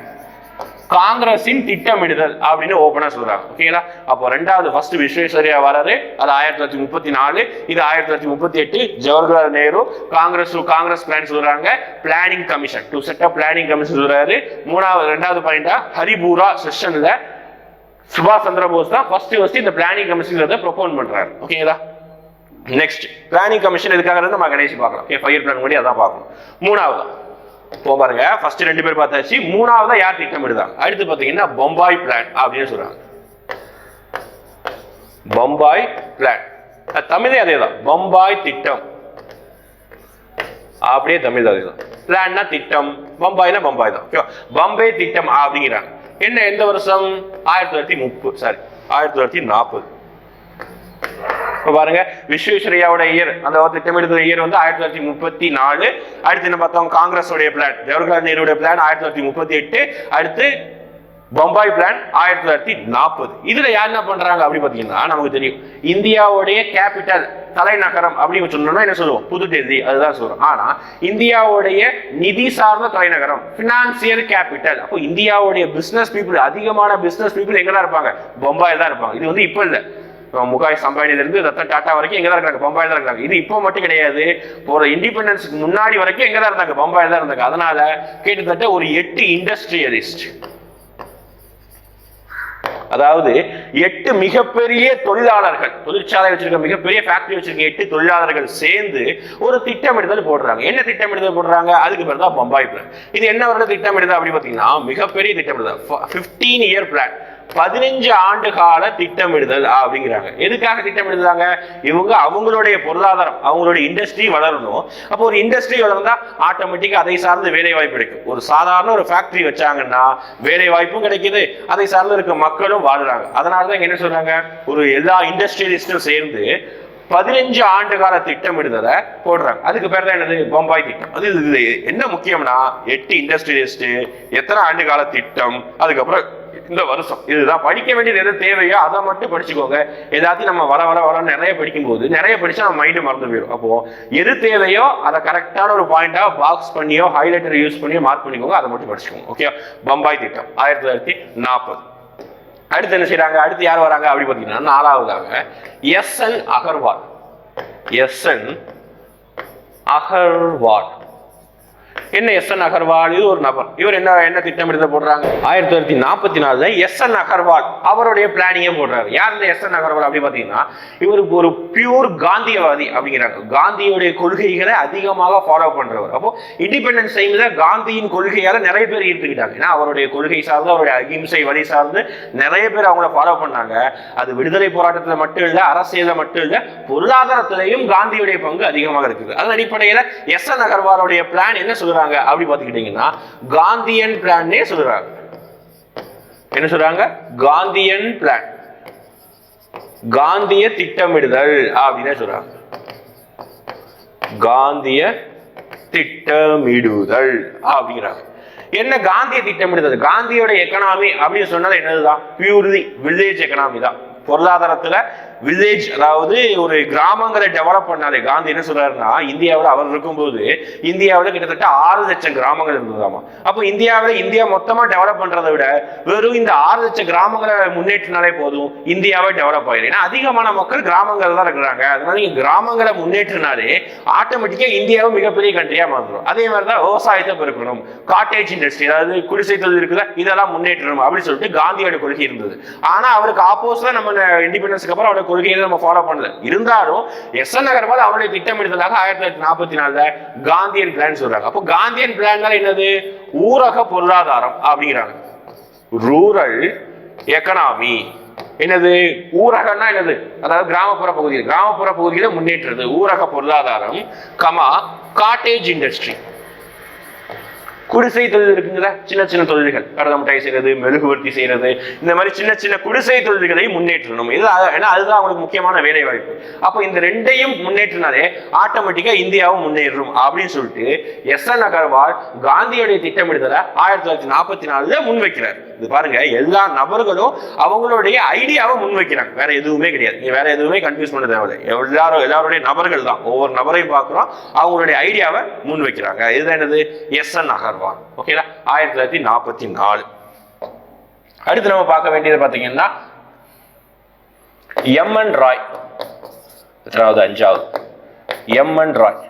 காங்கிரஸின் திட்டமிடுதல் அப்படின்னு ஓபனா சொல்றாங்க. ஓகேங்களா அப்போ ரெண்டாவது ஃபர்ஸ்ட் விஸ்வேஸ்வரியா வராரு. அது ஆயிரத்தி தொள்ளாயிரத்தி முப்பத்தி நாலு. இது ஆயிரத்தி தொள்ளாயிரத்தி முப்பத்தி எட்டு. ஜவஹர்லால் நேரு காங்கிரஸ் காங்கிரஸ் பிளான் சொல்றாங்க. Planning commission to set up planning commission சொல்றாரு. மூணாவது ரெண்டாவது பாயிண்டா ஹரிபூரா செஷன்ல சுபாஷ் சந்திர போஸ் தான் ஃபர்ஸ்ட் ஃபர்ஸ்ட் இந்த பிளானிங் கமிஷன் ப்ரொபோன் பண்றாரு. ஓகேங்களா நெக்ஸ்ட் பிளானிங் கமிஷன் எதுக்காக இருந்து நம்ம கணேஷ் பார்க்கலாம். ஓகே ஃபயர் பிளான் முன்னாடி அதான் பார்க்கணும். மூணாவது இப்போ பாருங்க ஃபர்ஸ்ட் ரெண்டு பேர் பார்த்தாச்சு. மூணாவதா யார் திட்டமிடுதாங்க அடுத்து பாத்தீங்கன்னா பம்பாய் பிளான் அப்படின்னு சொல்றாங்க. பம்பாய் பிளான் தமிழே அதே தான் பம்பாய் திட்டம். அப்படியே தமிழ் அதே தான் பிளான்னா திட்டம். பம்பாய்னா பம்பாய் தான். பம்பாய் பம்பே திட்டம் அப்படிங்கிறாங்க. என்ன எந்த வருஷம்? ஆயிரத்தி தொள்ளாயிரத்தி முப்பது சாரி ஆயிரத்தி தொள்ளாயிரத்தி நாற்பது. பாருங்க விஸ்வேஸ்வரையாவோட இயர் அந்த திட்டமிடுதல் இயர் வந்து ஆயிரத்தி தொள்ளாயிரத்தி முப்பத்தி நாலு. அடுத்து என்ன பார்த்தோம்? காங்கிரஸோடைய பிளான் ஜவஹர்லால் நேருடைய பிளான் ஆயிரத்தி தொள்ளாயிரத்தி முப்பத்தி எட்டு. அடுத்து பம்பாய் பிளான் ஆயிரத்தி தொள்ளாயிரத்தி நாற்பது. இதுல யார் என்ன பண்றாங்க அப்படி பாத்தீங்கன்னா நமக்கு தெரியும். இந்தியாவுடைய கேபிட்டல் தலைநகரம் அப்படின்னு சொன்னோம்னா என்ன சொல்லுவோம்? புதுடெல்லி அதுதான் சொல்றோம். ஆனா இந்தியாவுடைய நிதி சார்ந்த தலைநகரம் பினான்சியல் கேபிட்டல் அப்போ இந்தியாவுடைய பிசினஸ் பீப்புள் அதிகமான பிசினஸ் பீப்புள் எங்கெல்லாம் இருப்பாங்க? பம்பாயில் தான் இருப்பாங்க. இது வந்து இப்ப இல்லை. முகாய் அம்பானில ரத்த ரத்தன் வரைக்கும் எங்க தான் இருக்காங்க பம்பாயில் தான் இருக்காங்க இது இப்போ மட்டும் கிடையாது. போற இண்டிபெண்டன்ஸ்க்கு முன்னாடி வரைக்கும் எங்க தான் இருந்தாங்க பம்பாயில் தான் இருந்தாங்க. அதனால கிட்டத்தட்ட ஒரு எட்டு இண்டஸ்ட்ரியலிஸ்ட் அதாவது எட்டு மிகப்பெரிய தொழிலாளர்கள் தொழிற்சாலை வச்சிருக்க மிகப்பெரிய ஃபேக்டரி வச்சிருக்க எட்டு தொழிலாளர்கள் சேர்ந்து ஒரு திட்டமிடுதல் போடுறாங்க. என்ன திட்டமிடுதல் போடுறாங்க? அதுக்கு பேர் தான் பம்பாய் பிளான் இது என்ன வருட திட்டமிடுதல் அப்படின்னு பார்த்தீங்கன்னா மிகப்பெரிய திட்டமிடுதல். ஃபிஃப்டீன் இயர் பிளான் பதினஞ்சு ஆண்டு கால திட்டமிடுதல் அப்படிங்கிறாங்க. எதுக்காக திட்டமிடுதாங்க இவங்க அவங்களுடைய பொருளாதாரம் அவங்களுடைய இண்டஸ்ட்ரி வளரணும். அப்போ ஒரு இண்டஸ்ட்ரி வளர்ந்தா ஆட்டோமேட்டிக்கா அதை சார்ந்து வேலை வாய்ப்பு கிடைக்கும். ஒரு சாதாரண ஒரு ஃபேக்டரி வச்சாங்கன்னா வேலை வாய்ப்பும் கிடைக்குது. அதை சார்ந்து இருக்க மக்களும் வாழ்றாங்க. அதனால தான் என்ன சொல்றாங்க? ஒரு எல்லா இண்டஸ்ட்ரியலிஸ்டும் சேர்ந்து பதினஞ்சு ஆண்டு கால திட்டமிடுதலை போடுறாங்க. அதுக்கு பேர் தான் என்னது? பம்பாய் திட்டம். அது இது என்ன முக்கியம்னா எட்டு இண்டஸ்ட்ரியலிஸ்ட் எத்தனை ஆண்டு கால திட்டம் அதுக்கப்புறம் இந்த வருஷம். இதுதான். படிக்க வேண்டியது எது தேவையோ அதை மட்டும் படிச்சுக்கோங்க. எல்லாத்தையும் நம்ம வர வர வர நிறைய படிக்கும்போது நிறைய படிச்சா நம்ம மைண்டு மறந்து போயிடும் அப்போ எது தேவையோ அதை கரெக்டான ஒரு பாயிண்டா பாக்ஸ் பண்ணியோ ஹைலைட்டர் யூஸ் பண்ணியோ மார்க் பண்ணிக்கோங்க. அதை மட்டும் படிச்சுக்கோங்க. ஓகே பம்பாய் திட்டம். ஆயிரத்தி தொள்ளாயிரத்தி நாற்பது. அடுத்து என்ன செய்யறாங்க அடுத்து யார் வராங்க? அப்படி பார்த்தீங்கன்னா நாலாவதாக S N Agarwal. S N Agarwal. என்ன எஸ் என் அகர்வால்? இது ஒரு நபர். இவர் என்ன என்ன திட்டமிடுதல் போடுறாங்க? ஆயிரத்தி தொள்ளாயிரத்தி நாற்பத்தி நாலுல எஸ் என் அகர்வால். அவருடைய பிளானிங்கே போடுறாரு. யார் இந்த எஸ் என் அகர்வால் அப்படின்னு பார்த்தீங்கன்னா இவருக்கு ஒரு பியூர் காந்தியவாதி அப்படிங்கிறாங்க. காந்தியுடைய கொள்கைகளை அதிகமாக ஃபாலோ பண்றவர். அப்போ இண்டிபெண்டன்ஸ் டைம்ல காந்தியின் கொள்கையால நிறைய பேர் ஈர்த்துக்கிட்டாங்க. ஏன்னா அவருடைய கொள்கை சார்ந்து அவருடைய அகிம்சை வழி சார்ந்து நிறைய பேர் அவங்கள ஃபாலோ பண்ணாங்க. அது விடுதலை போராட்டத்தில் மட்டும் இல்லை அரசியலில் மட்டும் இல்லை பொருளாதாரத்திலையும் காந்தியுடைய பங்கு அதிகமாக இருக்குது. அதன் அடிப்படையில் எஸ் என் அகர்வாலுடைய பிளான் என்ன சொல்றாங்க. அப்படி பார்த்துக்கிட்டீங்கன்னா காந்தியன் பிளான்னே சொல்றாங்க. என்ன சொல்றாங்க? காந்தியன் பிளான் காந்திய திட்டமிடுதல் அப்படின்னு சொல்றாங்க. காந்திய திட்டமிடுதல் அப்படிங்கிறாங்க. என்ன காந்திய திட்டமிடுதல்? காந்தியோட எக்கனாமி அப்படின்னு சொன்னது என்னதுதான்? பியூர்லி வில்லேஜ் எக்கனாமி தான். பொருளாதாரத்துல வில்லேஜ் அதாவது ஒரு கிராமங்களை டெவலப் பண்ணாலே காந்தி என்ன சொல்றாருன்னா இந்தியாவில் அவர் இருக்கும்போது இந்தியாவில் கிட்டத்தட்ட ஆறு லட்சம் கிராமங்கள் இருந்ததாமா. அப்போ இந்தியாவில் இந்தியா மொத்தமாக டெவலப் பண்றதை விட வெறும் இந்த ஆறு லட்சம் கிராமங்களை முன்னேற்றினாலே போதும் இந்தியாவே டெவலப் ஆயிடும் ஏன்னா அதிகமான மக்கள் கிராமங்கள் தான் இருக்கிறாங்க. அதனால நீங்க கிராமங்களை முன்னேற்றினாலே ஆட்டோமேட்டிக்கா இந்தியாவும் மிகப்பெரிய கண்ட்ரியா மாறும் அதே மாதிரி தான் விவசாயத்தை பெருக்கணும். காட்டேஜ் இண்டஸ்ட்ரி அதாவது குடிசை தொழில் இருக்குல்ல இதெல்லாம் முன்னேற்றணும் அப்படின்னு சொல்லிட்டு காந்தியோட கொள்கை இருந்தது. ஆனா அவருக்கு ஆப்போசிட்டா நம்ம இண்டிபெண்டன்ஸ்க்கு அப்புறம் அவருடைய கொள்கையை நம்ம ஃபாலோ பண்ணல. இருந்தாலும் எஸ் என் அகர்வால் அவருடைய திட்டமிடுதலாக ஆயிரத்தி தொள்ளாயிரத்தி நாற்பத்தி நாலுல காந்தியன் பிளான் சொல்றாங்க. அப்போ காந்தியன் பிளான் என்னது? ஊரக பொருளாதாரம் அப்படிங்கிறாங்க. Rural economy. என்னது? ஊரகம்னா என்னது? அதாவது கிராமப்புற பகுதியில் கிராமப்புற பகுதியில முன்னேற்றது. ஊரக பொருளாதாரம் கமா காட்டேஜ் இண்டஸ்ட்ரி குடிசை தொழில் இருக்குங்கிற சின்ன சின்ன தொழில்கள். கடலை மிட்டாய் செய்யறது மெழுகுவர்த்தி செய்யறது இந்த மாதிரி சின்ன சின்ன குடிசை தொழில்களை முன்னேற்றணும். இது ஏன்னா அதுதான் அவங்களுக்கு முக்கியமான வேலை வாய்ப்பு. அப்போ இந்த ரெண்டையும் முன்னேற்றினாலே ஆட்டோமேட்டிக்கா இந்தியாவும் முன்னேறும் அப்படின்னு சொல்லிட்டு எஸ் என் அகர்வால் காந்தியுடைய திட்டமிடுதலை ஆயிரத்தி தொள்ளாயிரத்தி நாற்பத்தி நாலுல முன்வைக்கிறார். இது பாருங்க எல்லா நபர்களும் அவங்களுடைய ஐடியாவை முன்வைக்கிறாங்க. வேற எதுவுமே கிடையாது. நீ வேற எதுவுமே கன்ஃபியூஸ் பண்ண தேவையில்லை. எல்லாரும் எல்லாருடைய நபர்கள் தான். ஒவ்வொரு நபரையும் பார்க்குறோம். அவங்களுடைய ஐடியாவை முன்வைக்கிறாங்க. இதுதான் என்னது? S N Agarwal. ஓகேங்களா ஆயிரத்தி தொள்ளாயிரத்தி நாற்பத்தி நாலு. அடுத்து நம்ம பார்க்க வேண்டியது பார்த்தீங்கன்னா எம்என் ராய் எத்தனாவது? அஞ்சாவது. எம்என் ராய்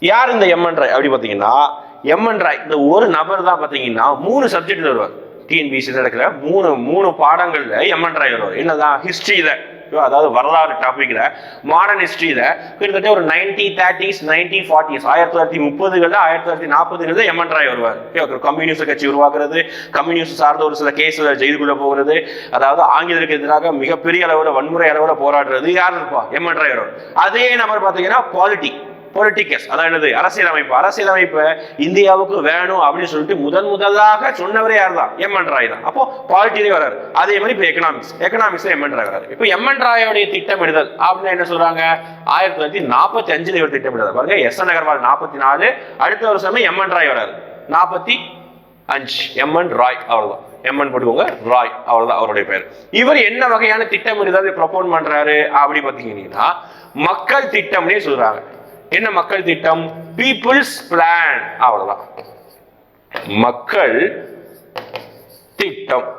யார் இந்த எம் என் ராய் அப்படி பார்த்தீங்கன்னா எம்என் ராய் இந்த ஒரு நபர் தான் பார்த்தீங்கன்னா மூணு சப்ஜெக்ட் வருவார். டிஎன்பிசி நடக்கிற மூணு மூணு பாடங்கள்ல எம்என் ராய் வருவார். என்னதான் ஹிஸ்டரியில அதாவது வரலாறு டாபிக்ல மாடர்ன் ஹிஸ்டரியில கிட்டத்தட்ட ஒரு நைன்டி தேர்ட்டிஸ் நைன்டி ஃபார்ட்டிஸ் ஆயிரத்தி தொள்ளாயிரத்தி முப்பதுகள்ல ஆயிரத்தி தொள்ளாயிரத்தி நாற்பதுகள்ல எம்என் ராய் வருவார். கம்யூனிஸ்ட் கட்சி உருவாக்குறது கம்யூனிஸ்ட் சார்ந்த ஒரு சில கேஸ்ல ஜெயிலுக்குள்ள போகிறது அதாவது ஆங்கிலருக்கு எதிராக மிகப்பெரிய அளவுல வன்முறை அளவுல போராடுறது யார் இருப்பா? எம்என் ராய் வருவார். அதே நபர் பார்த்தீங்கன்னா குவாலிட்டி பொலிட்டிக்கஸ் அதான் என்னது? அரசியலமைப்பு. அரசியலமைப்பு இந்தியாவுக்கு வேணும் அப்படின்னு சொல்லிட்டு முதன் முதலாக சொன்னவரே யார் தான் எம்என் ராய் தான். அப்போ பாலிட்டிலே வராரு. அதே மாதிரி இப்போ எக்கனாமிக்ஸ் எக்கனாமிக்ஸ்ல எம்என் ராய் வராரு. இப்போ எம்என் ராயோடைய திட்டமிடுதல் அப்படின்னு என்ன சொல்றாங்க? ஆயிரத்தி தொள்ளாயிரத்தி நாற்பத்தி அஞ்சுல இவர் திட்டமிடுதல் பாருங்க எஸ் என் அகர்வால் நாற்பத்தி நாலு அடுத்த வருஷமே எம்என் ராய் வராரு. நாற்பத்தி அஞ்சு. எம்என் ராய் அவ்வளவுதான். எம்என் போட்டுக்கோங்க. ராய் அவ்வளவுதான் அவருடைய பேர். இவர் என்ன வகையான திட்டம் ஏதாவது ப்ரொபோன் பண்றாரு அப்படி பார்த்தீங்கன்னா மக்கள் திட்டம்னே சொல்றாங்க. என்ன மக்கள் திட்டம்? பீப்புள்ஸ் பிளான் அவ்வளவுதான். மக்கள் திட்டம்.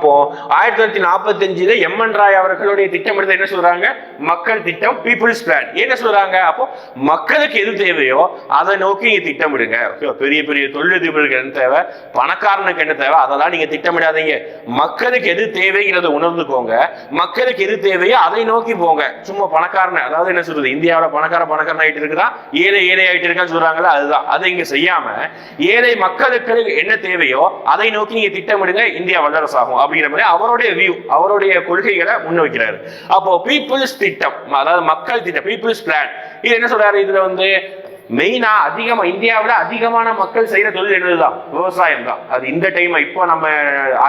அப்போ ஆயிரத்தி தொள்ளாயிரத்தி நாற்பத்தி அஞ்சுல எம்என் ராய் அவர்களுடைய திட்டமிடுதல் என்ன சொல்றாங்க? மக்கள் திட்டம் பீப்புள்ஸ் பிளான் என்ன சொல்றாங்க? அப்போ மக்களுக்கு எது தேவையோ அதை நோக்கி நீங்க திட்டமிடுங்க. பெரிய பெரிய தொழிலதிபர்களுக்கு என்ன தேவை? பணக்காரனுக்கு என்ன தேவை? அதெல்லாம் நீங்க திட்டமிடாதீங்க. மக்களுக்கு எது தேவைங்கிறத உணர்ந்துக்கோங்க. மக்களுக்கு எது தேவையோ அதை நோக்கி போங்க. சும்மா பணக்காரன் அதாவது என்ன சொல்றது? இந்தியாவில் பணக்கார பணக்காரன் ஆயிட்டு இருக்குதான் ஏழை ஏழை ஆகிட்டு இருக்கான்னு சொல்றாங்களா அதுதான். அதை இங்க செய்யாம ஏழை மக்களுக்கு என்ன தேவையோ அதை நோக்கி நீங்க திட்டமிடுங்க. இந்தியா வல்லரசாகும். அப்படிங்கிற மாதிரி அவருடைய வியூ அவருடைய கொள்கைகளை முன்வைக்கிறாரு. அப்போ பீப்புள்ஸ் திட்டம் அதாவது மக்கள் திட்டம் பீப்புள்ஸ் பிளான் இது என்ன சொல்றாரு? இதுல வந்து மெயினா அதிகமா இந்தியாவில் அதிகமான மக்கள் செய்யற தொழில் என்னதுதான்? விவசாயம் தான் அது இந்த டைம் இப்போ நம்ம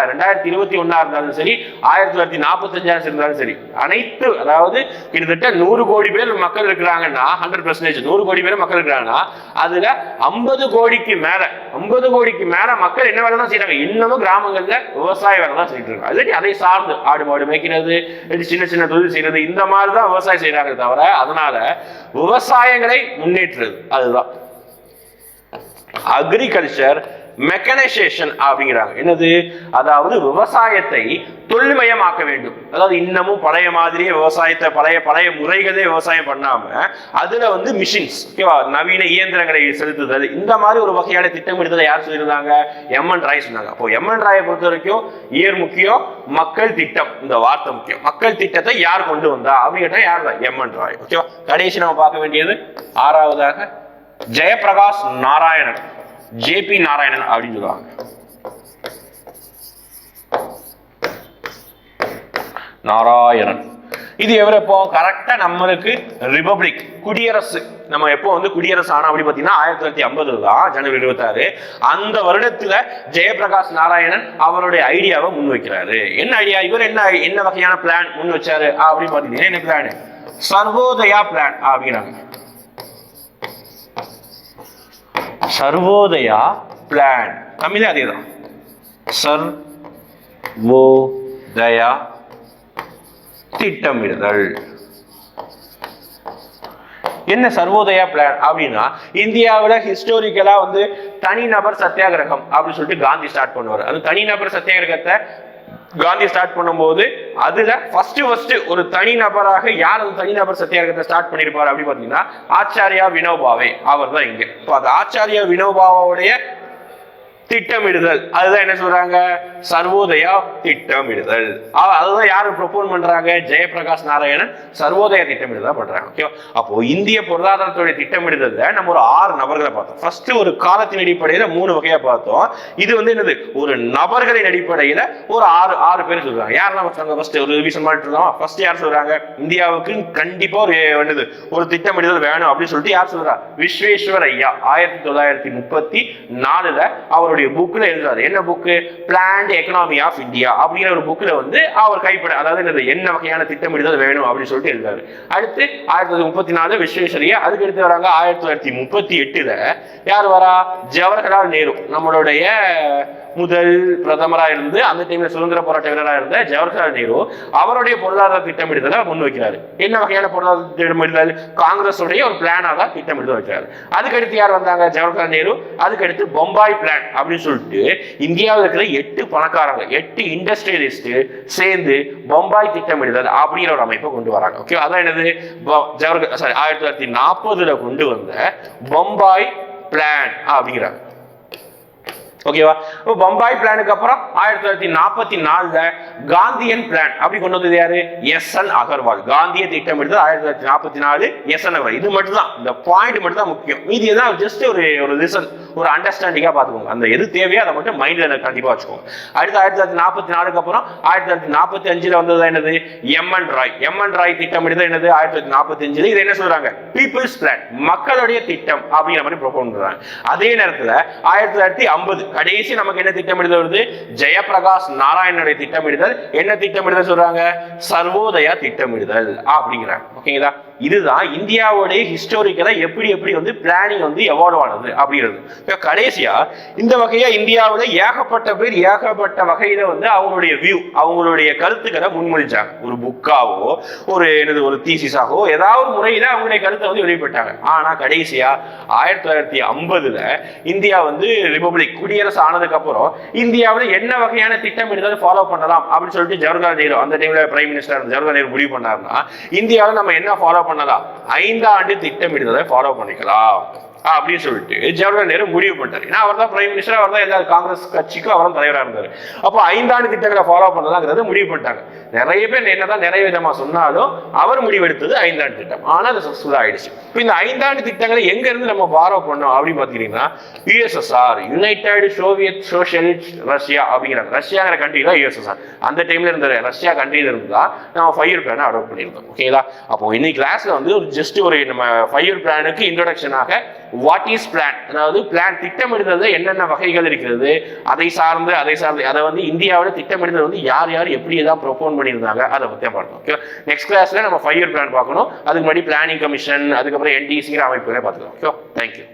ரெண்டாயிரத்தி இருபத்தி ஒன்னா இருந்தாலும் சரி ஆயிரத்தி தொள்ளாயிரத்தி நாற்பத்தஞ்சாயிரம் இருந்தாலும் சரி அனைத்து அதாவது கிட்டத்தட்ட நூறு கோடி பேர் மக்கள் இருக்கிறாங்கன்னா ஹண்ட்ரட் பர்சன்டேஜ் நூறு கோடி பேர் மக்கள் இருக்கிறாங்கன்னா அதுல ஐம்பது கோடிக்கு மேல ஐம்பது கோடிக்கு மேல மக்கள் என்ன வேலை தான் செய்யறாங்க இன்னமும் கிராமங்கள்ல விவசாய வேலை தான் செய்யிட்டு இருக்காங்க இல்லாட்டி அதை சார்ந்து ஆடு மாடு மேய்க்கிறது சின்ன சின்ன தொழில் செய்யறது இந்த மாதிரி தான் விவசாயம் செய்யறாங்க தவிர அதனால விவசாயங்களை முன்னேற்றுறது. அதுதான். அக்ரிகல்ச்சர் மெக்கனைசேஷன் அப்படிங்கிறாங்க. என்னது? அதாவது விவசாயத்தை தொழில்மயமாக்க வேண்டும். அதாவது இன்னமும் பழைய மாதிரியே விவசாயத்தை பழைய பழைய முறைகளே விவசாயம் பண்ணாம அதுல வந்து மிஷின்ஸ் ஓகேவா நவீன இயந்திரங்களை செலுத்துதல். இந்த மாதிரி ஒரு வகையான திட்டமிடுதலை யார் சொல்லியிருந்தாங்க? எம்என் ராய் சொன்னாங்க. அப்போ எம்என் ராயை பொறுத்த வரைக்கும் இயர் முக்கியம் மக்கள் திட்டம். இந்த வார்த்தை முக்கியம். மக்கள் திட்டத்தை யார் கொண்டு வந்தா? அப்படின்னு கேட்டா யார் தான் எம்என் ராய் ஓகேவா கடைசி நம்ம பார்க்க வேண்டியது ஆறாவதாக ஜெயபிரகாஷ் நாராயணன். ஜேபி நாராயணன் அப்படின்னு சொல்லுவாங்க. நாராயணன். இது எவர் எப்போ? கரெக்டா நம்மளுக்கு ரிபப்ளிக் குடியரசு. நம்ம எப்போ வந்து குடியரசு ஆனா அப்படி பார்த்தீங்கன்னா ஆயிரத்தி தொள்ளாயிரத்தி ஐம்பது தான் ஜனவரி இருபத்தாறு. அந்த வருடத்துல ஜெயபிரகாஷ் நாராயணன் அவருடைய ஐடியாவை முன் வைக்கிறாரு என்ன ஐடியா? இவர் என்ன என்ன வகையான பிளான் முன் வச்சாரு அப்படின்னு பார்த்தீங்கன்னா என்ன பிளான் சர்வோதயா பிளான் அப்படிங்கிறாங்க. சர்வோதயா பிளான் தமிழே அதே தான் சர் ஓ தயா திட்டமிடுதல். என்ன சர்வோதயா பிளான் அப்படின்னா இந்தியாவில் ஹிஸ்டோரிக்கலா வந்து தனிநபர் சத்தியாகிரகம் அப்படின்னு சொல்லிட்டு காந்தி ஸ்டார்ட் பண்ணுவார். அது தனிநபர் சத்தியாகிரகத்தை காந்தி ஸ்டார்ட் பண்ணும்போது அதுல ஃபர்ஸ்ட் ஃபர்ஸ்ட் ஒரு தனிநபராக யார் அந்த தனிநபர் சத்தியாகிரகத்தை ஸ்டார்ட் பண்ணியிருப்பார் அப்படின்னு பார்த்தீங்கன்னா ஆச்சாரியா வினோபாவே. அவர் தான் இங்க. இப்போ அது ஆச்சாரியா வினோபாவோடைய திட்டமிடுதல். அதுதான் என்ன சொல்றாங்க? சர்வோதயா திட்டமிடுதல். அதுதான் யாரு ப்ரொபோன் பண்றாங்க? ஜெயபிரகாஷ் நாராயணன் சர்வோதய திட்டமிடுதல் பண்றாங்க. ஓகேவா அப்போ இந்திய பொருளாதாரத்துடைய திட்டமிடுதல் நம்ம ஒரு ஆறு நபர்களை பார்த்தோம். ஃபர்ஸ்ட் ஒரு காலத்தின் அடிப்படையில மூணு வகையா பார்த்தோம். இது வந்து என்னது? ஒரு நபர்களின் அடிப்படையில ஒரு ஆறு ஆறு பேர் சொல்றாங்க. யார் நம்ம சொன்னாங்க ஃபர்ஸ்ட் ஒரு ரிவிஷன் பண்ணிட்டு இருந்தோம்? ஃபர்ஸ்ட் யார் சொல்றாங்க? இந்தியாவுக்கு கண்டிப்பா ஒரு என்னது ஒரு திட்டமிடுதல் வேணும் அப்படின்னு சொல்லிட்டு யார் சொல்றா? விஸ்வேஸ்வர் ஐயா ஆயிரத்தி தொள்ளாயிரத்தி முப்பத்தி நாலுல அவருடைய புக்கில் எழுதுறாரு. என்ன book planned economy of India அப்படிங்கிற ஒரு புக்கில் வந்து அவர் கைப்பட அதாவது என்ன வகையான திட்டமிடுதல் வேணும் அப்படின்னு சொல்லிட்டு எழுதுறாரு. அடுத்து ஆயிரத்தி தொள்ளாயிரத்தி முப்பத்தி நாலு விஸ்வேஸ்வரியா அதுக்கு அடுத்து வராங்க ஆயிரத்தி தொள்ளாயிரத்தி முப்பத்தி எட்டுல. யார் வரா? ஜவஹர்லால் நேரு நம்மளுடைய முதல் பிரதமராக இருந்து அந்த டைம்ல சுதந்திர போராட்ட வீரராக இருந்த ஜவஹர்லால் நேரு அவருடைய பொருளாதார திட்டமிடுதலை முன் வைக்கிறாரு. என்ன வகையான பொருளாதார திட்டமிடுதல்? காங்கிரஸ் உடைய ஒரு பிளானாக தான் திட்டமிடுதல் வைக்கிறாரு. அதுக்கடுத்து யார் வந்தாங்க? ஜவஹர்லால் நேரு. அதுக்கடுத்து பொம்பாய் பிளான் அப்படின்னு சொல்லிட்டு இந்தியாவில் இருக்கிற எட்டு பணக்காரங்க எட்டு இண்டஸ்ட்ரியலிஸ்ட் சேர்ந்து பொம்பாய் திட்டமிடுதல் அப்படிங்கிற ஒரு அமைப்பை கொண்டு வராங்க. ஓகே அதான் என்னது? ஜவஹர்லால் சாரி ஆயிரத்தி தொள்ளாயிரத்தி நாற்பதுல கொண்டு வந்த பொம்பாய் பிளான் அப்படிங்கிறாங்க. ஓகேவா? இப்போ பம்பாய் பிளானுக்கு அப்புறம் ஆயிரத்தி தொள்ளாயிரத்தி நாற்பத்தி நாலுல காந்தியன் பிளான் அப்படி கொண்டு வந்தது யாரு? S N Agarwal. காந்திய திட்டம் திட்டமிடுதல் ஆயிரத்தி தொள்ளாயிரத்தி நாற்பத்தி நாலு எஸ் என் அகர்வால். இது மட்டும் தான் இந்த பாயிண்ட் மட்டும் தான் முக்கியம். மீதி தான் ஜஸ்ட் ஒரு ஒரு ரீசன் ஒரு அண்டர்ஸ்டாண்டிங்காக பார்த்துக்கோங்க. அந்த எது தேவையோ அதை மட்டும் மைண்டில் கண்டிப்பாக வச்சுக்கோங்க. அடுத்து ஆயிரத்தி தொள்ளாயிரத்தி நாற்பத்தி நாலுக்கு அப்புறம் ஆயிரத்தி தொள்ளாயிரத்தி நாற்பத்தி அஞ்சில் வந்தது என்னது? எம்என் ராய் எம்என் ராய் திட்டமிடுதல் என்னது? ஆயிரத்தி தொள்ளாயிரத்தி நாற்பத்தி அஞ்சில். இது என்ன சொல்றாங்க? பீப்புள்ஸ் பிளான் மக்களுடைய திட்டம் அப்படிங்கிற மாதிரி ப்ரொபோன் பண்றாங்க. அதே நேரத்தில் ஆயிரத்தி தொள்ளாயிரத்தி ஐம்பது கடைசி நமக்கு என்ன திட்டமிடுதல் வருது? ஜெயபிரகாஷ் நாராயணனுடைய திட்டமிடுதல். என்ன திட்டமிடுதல் சொல்றாங்க? சர்வோதயா திட்டமிடுதல் அப்படிங்கிறாங்க. ஓகேங்களா? இதுதான் இந்தியாவுடைய ஹிஸ்டோரிக்கலாக எப்படி எப்படி வந்து பிளானிங் வந்து எவால்வ் ஆனது அப்படிங்கிறது. இப்போ கடைசியா இந்த வகையாக இந்தியாவில் ஏகப்பட்ட பேர் ஏகப்பட்ட வகையில் வந்து அவங்களுடைய வியூ அவங்களுடைய கருத்துக்களை முன்மொழிச்சாங்க ஒரு புக்காவோ ஒரு என்னது ஒரு தீசிஸாகவோ ஏதாவது ஒரு அவங்களுடைய கருத்தை வந்து வெளிப்பட்டாங்க ஆனால் கடைசியாக ஆயிரத்தி தொள்ளாயிரத்தி ஐம்பதுல இந்தியா வந்து ரிபப்ளிக் குடியரசு ஆனதுக்கப்புறம் இந்தியாவில் என்ன வகையான திட்டம் எடுத்தாலும் ஃபாலோ பண்ணலாம் அப்படின்னு சொல்லிட்டு ஜவஹர்லால் நேரு அந்த டைமில் பிரைம் மினிஸ்டர் ஜவஹர்லால் நேரு முடிவு பண்ணாருன்னா இந்தியாவில் நம்ம என்ன ஃபாலோ பண்ணலாம். ஐந்தாண்டு திட்டமிடுதலை ஃபாலோ பண்ணிக்கலாம். அப்படின்னு சொல்லிட்டு ஜவஹர்லால் நேரு முடிவு பண்ணார் ஏன்னா அவர் தான் பிரைம் மினிஸ்டர் அவர் தான் எல்லா காங்கிரஸ் கட்சிக்கும் அவர் தான் தலைவராக இருந்தார். அப்போ ஐந்தாண்டு திட்டங்களை ஃபாலோ பண்ணலாங்கிறத முடிவு பண்ணிட்டாங்க. நிறைய பேர் என்னதான் நிறைய விதமாக சொன்னாலும் அவர் முடிவெடுத்தது ஐந்தாண்டு திட்டம். ஆனால் அது சக்ஸஸ்ஃபுல் ஆயிடுச்சு இப்போ இந்த ஐந்தாண்டு திட்டங்களை எங்க இருந்து நம்ம ஃபாலோ பண்ணோம் அப்படின்னு பார்த்தீங்கன்னா USSR united soviet socialist Russia அப்படிங்கிற ரஷ்யாங்கிற கண்ட்ரி தான் யுஎஸ்எஸ்ஆர் அந்த டைம்ல இருந்த ரஷ்யா கண்ட்ரியில இருந்து தான் நம்ம ஃபைவ் இயர் பிளானை அடாப்ட் பண்ணியிருந்தோம் ஓகேங்களா அப்போ இன்னைக்கு கிளாஸ்ல வந்து ஒரு ஜஸ்ட் ஒரு நம்ம ஃபைவ் இயர் பிளானுக்கு இன்ட்ரோடக்ஷனாக வாட் இஸ் பிளான் அதாவது பிளான் திட்டமிடுதல் என்னென்ன வகைகள் இருக்கிறது அதை சார்ந்து அதை சார்ந்து அதை வந்து இந்தியாவில் திட்டமிடுதல் வந்து யார் யார் எப்படி தான் ப்ரொபோன் பண்ணியிருந்தாங்க அதை பற்றி பார்த்தோம் ஓகே நெக்ஸ்ட் கிளாஸில் நம்ம ஃபைவ் இயர் பிளான் பார்க்கணும். அதுக்கு முன்னாடி பிளானிங் கமிஷன் அதுக்கப்புறம் என்டிசிங்கிற அமைப்புகளை பார்த்துக்கலாம். Okay thank you